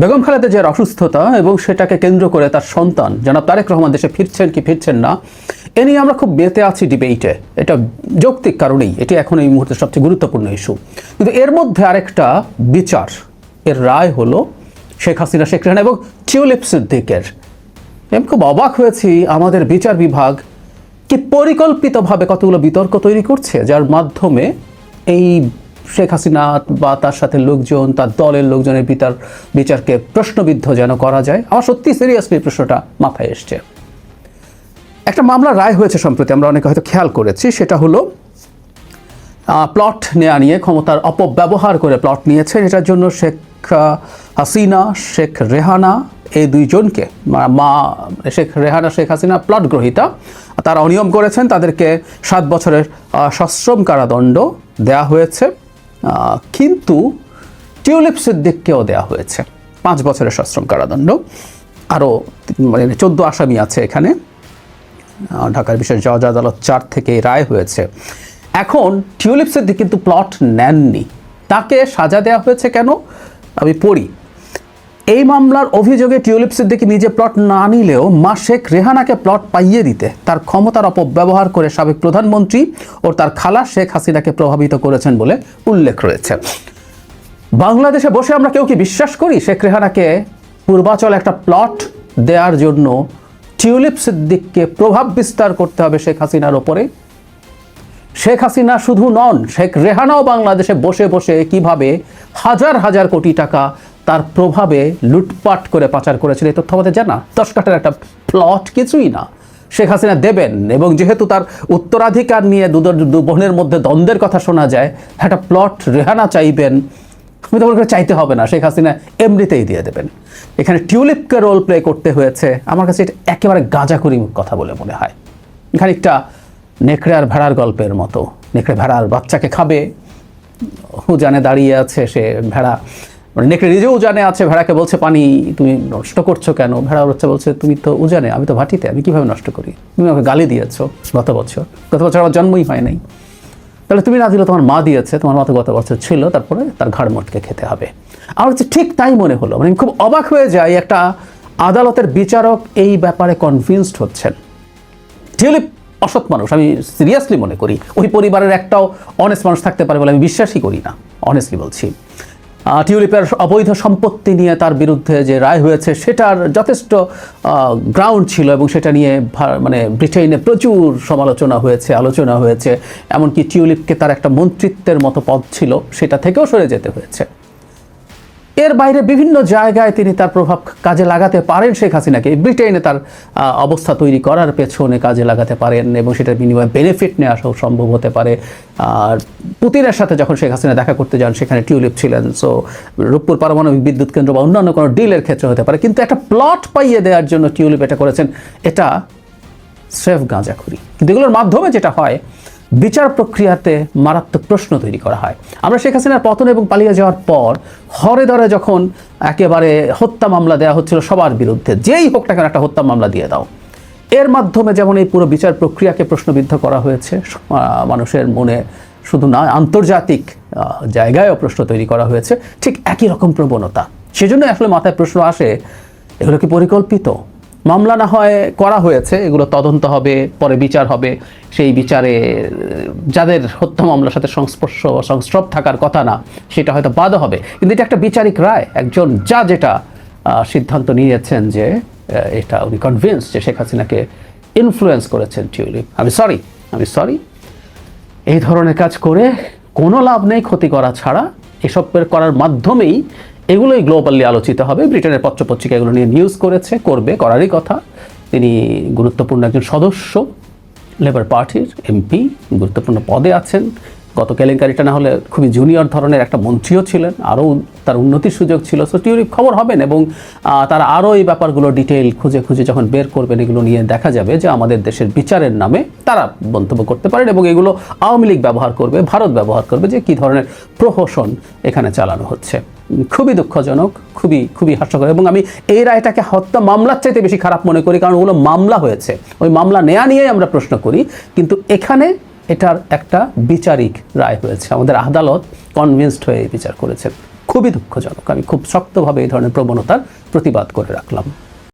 বেগম খালেদা জিয়ার অসুস্থতা এবং সেটাকে কেন্দ্র করে তার সন্তান, জনাব তারেক রহমান দেশে ফিরছেন কি ফিরছেন না, এ নিয়ে আমরা খুব বেতে আছি ডিবেটে এটা যৌক্তিক কারণেই, এটি এখন এই মুহূর্তে সবচেয়ে গুরুত্বপূর্ণ ইস্যু কিন্তু এর মধ্যে আরেকটা বিচার, এর রায় হলো শেখ হাসিনা, শেখ রেহানা এবং টিউলিপ সিদ্দিকের। আমি খুব অবাক হয়েছি, আমাদের বিচার বিভাগ কি পরিকল্পিতভাবে কতগুলো বিতর্ক তৈরি করছে, যার মাধ্যমে এই শেখ হাসিনা বা তার সাথে লোকজন, তার দলের লোকজনের বিচার, বিচারকে প্রশ্নবিদ্ধ যেন করা যায়। আমার সত্যি সিরিয়াসলি প্রশ্নটা মাথায় এসছে। একটা মামলা রায় হয়েছে সম্প্রতি, আমরা অনেকে হয়তো খেয়াল করেছি, সেটা হলো প্লট নেওয়া নিয়ে ক্ষমতার অপব্যবহার করে প্লট নিয়েছেন। এটার জন্য শেখ হাসিনা, শেখ রেহানা, এই দুইজনকে, মা- শেখ রেহানা, শেখ হাসিনা প্লট গ্রহীতা, তারা অনিয়ম করেছেন। তাদেরকে সাত বছরের সশ্রম কারাদণ্ড দেয়া হয়েছে। কিন্তু টিউলিপ সিদ্দিককেও দেওয়া হয়েছে। পাঁচ বছরের সশ্রম কারাদণ্ড। আরও মানে চোদ্দ আসামি আছে এখানে। ঢাকার বিশেষ জজ আদালত চার থেকে রায় হয়েছে। এখন টিউলিপ সিদ্দিক কিন্তু প্লট নেননি। তাকে সাজা দেওয়া হয়েছে কেন? আমি পড়ি। এই মামলার অভিযোগে টিউলিপ সিদ্দিকি নিজে প্লট না নিলেও মা শেখ রেহানাকে প্লট পাইয়ে দিতে, তার ক্ষমতার অপব্যবহার করে সাবেক প্রধানমন্ত্রী ও তার খালা শেখ হাসিনাকে প্রভাবিত করেছেন বলে উল্লেখ রয়েছে। বাংলাদেশে বসে আমরা কেউ কি বিশ্বাস করি শেখ রেহানাকে পূর্বাচল একটা প্লট দেওয়ার জন্য টিউলিপ সিদ্দিককে প্রভাব বিস্তার করতে হবে শেখ হাসিনার ওপরে? শেখ হাসিনা শুধু নন, শেখ রেহানাও বাংলাদেশে বসে বসে কীভাবে হাজার হাজার কোটি টাকা তার প্রভাবে লুটপাট করে পাচার করেছিল। এই তথ্য আমাদের জানা। দশ কাঠার একটা প্লট কিছুই না। শেখ হাসিনা দেবেন এবং যেহেতু তার উত্তরাধিকার নিয়ে দু বোনের মধ্যে দ্বন্দ্বের কথা শোনা যায়, একটা প্লট রেহানা চাইবেন, আমি তো মনে চাইতে হবে না। শেখ হাসিনা এমনিতেই দিয়ে দেবেন। এখানে টিউলিপকে রোল প্লে করতে হয়েছে। আমার কাছে এটা একেবারে গাঁজাখুরি কথা বলে মনে হয়। খানিকটা নেকড়ে আর ভেড়ার গল্পের মতো। নেকড়ে ভেড়ার বাচ্চাকে খাবে। উজানে দাঁড়িয়ে আছে সে ভেড়া। মানে নেকড়ে নিজেও উজানে আছে, ভেড়াকে বলছে, পানি, তুমি নষ্ট করছ কেন? ভেড়া হচ্ছে, বলছে, তুমি তো উজানে আমি তো ভাটিতে, আমি কীভাবে নষ্ট করি? তুমি আমাকে গালি দিয়েছ গত বছর। গত বছর আমার জন্মই হয় নাই। তাহলে তুমি না দিলে তোমার মা দিয়েছে, তোমার মা তো গত বছর ছিল, তারপরে তার ঘাড় মটকে খেতে হবে। আমার হচ্ছে ঠিক তাই মনে হলো মানে খুব অবাক হয়ে যায় একটা আদালতের বিচারক এই ব্যাপারে কনভিন্সড হচ্ছেন। টিউলিপ অসৎ মানুষ, আমি সিরিয়াসলি মনে করি। ওই পরিবারের একটাও অনেস্ট মানুষ থাকতে পারে বলে আমি বিশ্বাসই করি না অনেস্টলি বলছি। টিউলিপের অবৈধ সম্পত্তি নিয়ে তার বিরুদ্ধে যে রায় হয়েছে, সেটার যথেষ্ট গ্রাউন্ড ছিল এবং সেটা নিয়ে মানে ব্রিটেনে প্রচুর সমালোচনা হয়েছে, আলোচনা হয়েছে। এমনকি টিউলিপকে তার একটা মন্ত্রিত্বের মতো পদ ছিল, সেটা থেকেও সরে যেতে হয়েছে। এর বাইরে বিভিন্ন জায়গায় তিনি তার প্রভাব কাজে লাগাতে পারেন, শেখ হাসিনাকে। ব্রিটেনে তার অবস্থা তৈরি করার পেছনে কাজে লাগাতে পারেন এবং সেটার বিনিময়ে বেনিফিট নিয়ে আসাও সম্ভব হতে পারে। আর পুতিনের সাথে যখন শেখ হাসিনা দেখা করতে যান, সেখানে টিউলিপ ছিলেন। সো রূপপুর পারমাণবিক বিদ্যুৎ কেন্দ্র বা অন্যান্য কোনো ডিলের ক্ষেত্রে হতে পারে। কিন্তু একটা প্লট পাইয়ে দেওয়ার জন্য টিউলিপ এটা করেছেন, এটা স্রেফ গাঁজাখুরি। কিন্তু এগুলোর মাধ্যমে যেটা হয় বিচার প্রক্রিয়াতে মারাত্মক প্রশ্ন তৈরি করা হয়। আমরা শেখ হাসিনার পতন এবং পালিয়ে যাওয়ার পর হরে ধরে যখন একেবারে হত্যা মামলা দেওয়া হচ্ছিল সবার বিরুদ্ধে, যেই হোক না একটা হত্যা মামলা দিয়ে দাও। এর মাধ্যমে যেমন এই পুরো বিচার প্রক্রিয়াকে প্রশ্নবিদ্ধ করা হয়েছে মানুষের মনে শুধু না, আন্তর্জাতিক জায়গায়ও প্রশ্ন তৈরি করা হয়েছে। ঠিক একই রকম প্রবণতা। সেজন্য আসলে মাথায় প্রশ্ন আসে, এগুলো কি পরিকল্পিত? মামলা না হয় করা হয়েছে, এগুলো তদন্ত হবে, পরে বিচার হবে। সেই বিচারে, যাদের হত্যা মামলার সাথে সংস্পর্শ, সংস্রব থাকার কথা না, সেটা হয়তো বাদ হবে। কিন্তু এটা একটা বিচারিক রায়। একজন যা যেটা সিদ্ধান্ত নিয়েছেন যে এটা উনি কনভিন্স যে শেখ হাসিনাকে ইনফ্লুয়েন্স করেছেন টিউলিপ আমি সরি আমি সরি এই ধরনের কাজ করে কোনো লাভ নেই ক্ষতি করা ছাড়া। এসব করার মাধ্যমেই এগুলোই গ্লোবালি আলোচিত হবে। ব্রিটেনের পত্রপত্রিকা এগুলো নিয়ে নিউজ করেছে, করবে, করারই কথা। তিনি গুরুত্বপূর্ণ একজন সদস্য লেবার পার্টির এমপি গুরুত্বপূর্ণ পদে আছেন। গত কেলেঙ্কারিটা না হলে খুবই জুনিয়র ধরনের একটা মন্ত্রীও ছিলেন। আরও তার উন্নতির সুযোগ ছিল। সো টিউরিপ খবর হবেন এবং তারা আরও এই ব্যাপারগুলো ডিটেইল খুঁজে খুঁজে যখন বের করবেন, এগুলো নিয়ে দেখা যাবে যে আমাদের দেশের বিচারের নামে তারা মন্তব্য করতে পারেন এবং এগুলো আওয়ামী লীগ ব্যবহার করবে, ভারত ব্যবহার করবে যে কী ধরনের প্রহসন এখানে চালানো হচ্ছে। খুবই দুঃখজনক, খুবই খুবই হাস্যকর। এবং আমি এই রায়টাকে হত্যা মামলার চাইতে বেশি খারাপ মনে করি, কারণ ওগুলো মামলা হয়েছে। ওই মামলা নেয়া নিয়েই আমরা প্রশ্ন করি, কিন্তু এখানে এটার একটা বিচারিক রায় হয়েছে। আমাদের আদালত কনভিনসড হয়ে বিচার করেছে। খুবই দুঃখজনক। আমি খুব শক্তভাবে এই ধরনের প্রবণতার প্রতিবাদ করে রাখলাম।